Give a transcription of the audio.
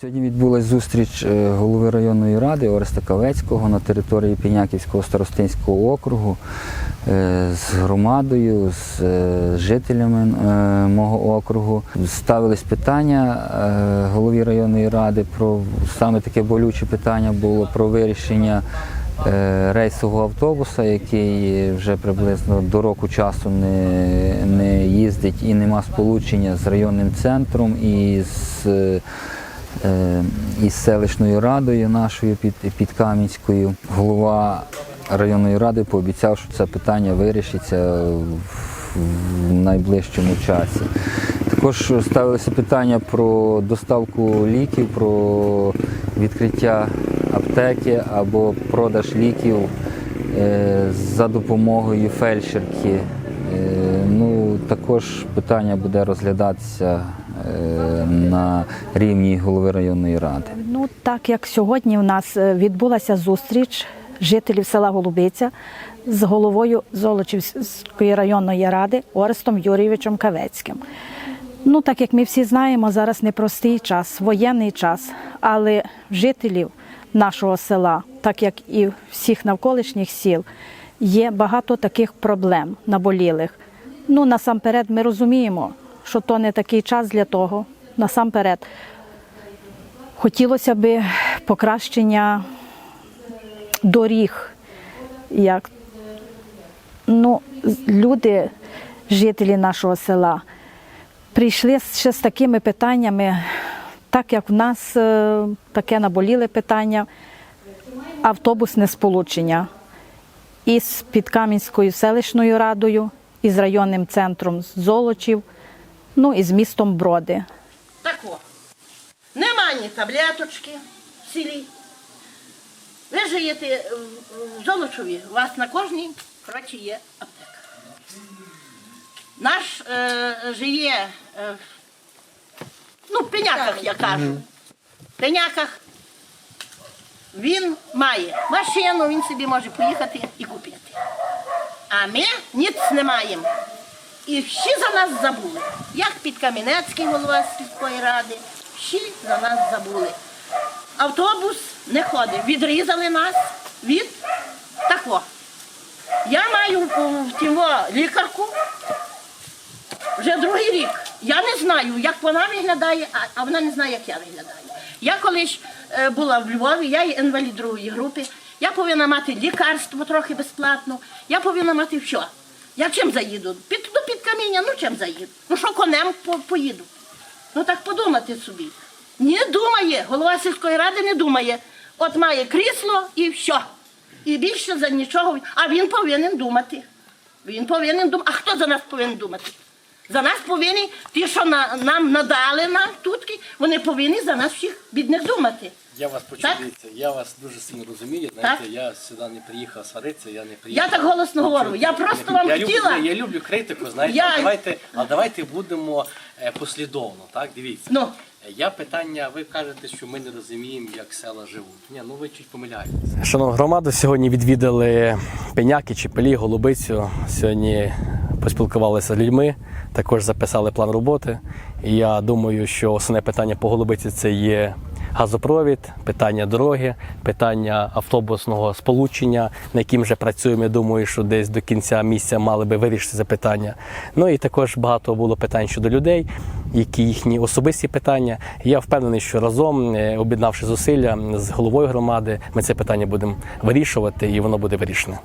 Сьогодні відбулася зустріч е, голови районної ради Ореста Кавецького на території Піняківського старостинського округу е, з громадою, з е, жителями мого округу. Ставились питання голові районної ради про саме таке болюче питання було про вирішення рейсового автобуса, який вже приблизно до року часу не, не їздить і нема сполучення з районним центром і з із селищною радою нашою під, підкам'янською. Голова районної ради пообіцяв, що це питання вирішиться в, в найближчому часі. Також ставилися питання про доставку ліків, про відкриття аптеки або продаж ліків е, за допомогою фельдшерки. Е, Ну, також питання буде розглядатися е, на рівні голови районної ради. Ну, так як сьогодні в нас е, відбулася зустріч жителів села Голубиця з головою Золочівської районної ради Орестом Юрійовичем Кавецьким. Ну, так як ми всі знаємо, зараз непростий час, воєнний час, але жителів нашого села, так як і всіх навколишніх сіл, є багато таких проблем наболілих. Ну, насамперед, ми розуміємо, що то не такий час для того. Насамперед, Хотілося б покращення доріг. Як, ну, люди, жителі нашого села, прийшли ще з такими питаннями, так як в нас е, таке наболіле питання, автобусне сполучення із Підкам'янською селищною радою, із районним центром Золочів, ну і з містом Броди. Тако. Нема ні таблеточки в селі. Ви живете в- Золочеві, у вас на кожній коротше, є аптека. Наш е, живе е, ну, в пеняках, я кажу. В пеняках він має машину, він собі може поїхати і купити. А ми ніц не маємо. І всі за нас забули. Як Підкам'янецький голова сільської ради, всі за нас забули. Автобус не ходить. Відрізали нас від тако. Я маю в- в лікарку вже другий рік. Я не знаю, як вона виглядає, а- вона не знає, як я виглядаю. Я колись е, була в Львові, я є інвалід другої групи. Я повинна мати лікарство трохи безплатно. Я повинна мати все. Я чим заїду? Під, до під каміння, ну чим заїду? Ну що конем по- поїду? Ну так подумати собі. Не думає, голова сільської ради не думає. От має крісло і все. І більше за нічого. А він повинен думати. Він повинен думати. А хто за нас повинен думати? За нас повинні ті, що на, нам надали нам тутки, вони повинні за нас всіх бідних думати. Я вас почув, Так? дивіться, я вас дуже сильно розумію. Знаєте, Так? я сюди не приїхав сваритися, я не приїхав. Я так голосно говорю. Я просто вам я хотіла. Люблю, я люблю критику, знаєте, Я- а давайте, а давайте будемо е, послідовно, так? Дивіться. Ну. Е, Я питання, ви кажете, що ми не розуміємо, як села живуть. Ні, ну ви чуть помиляєтесь. Шановна громада, сьогодні відвідали Пеняки, Чепелі, Голубицю. Сьогодні поспілкувалися з людьми, також записали план роботи. І я думаю, що основне питання по Голубиці це є газопровід, питання дороги, питання автобусного сполучення, на яким вже працюємо. Я думаю, що десь до кінця місяця мали би вирішити це питання. Ну і також багато було питань щодо людей, які їхні особисті питання. Я впевнений, що разом, е, об'єднавши зусилля з головою громади, ми це питання будемо вирішувати, і воно буде вирішене.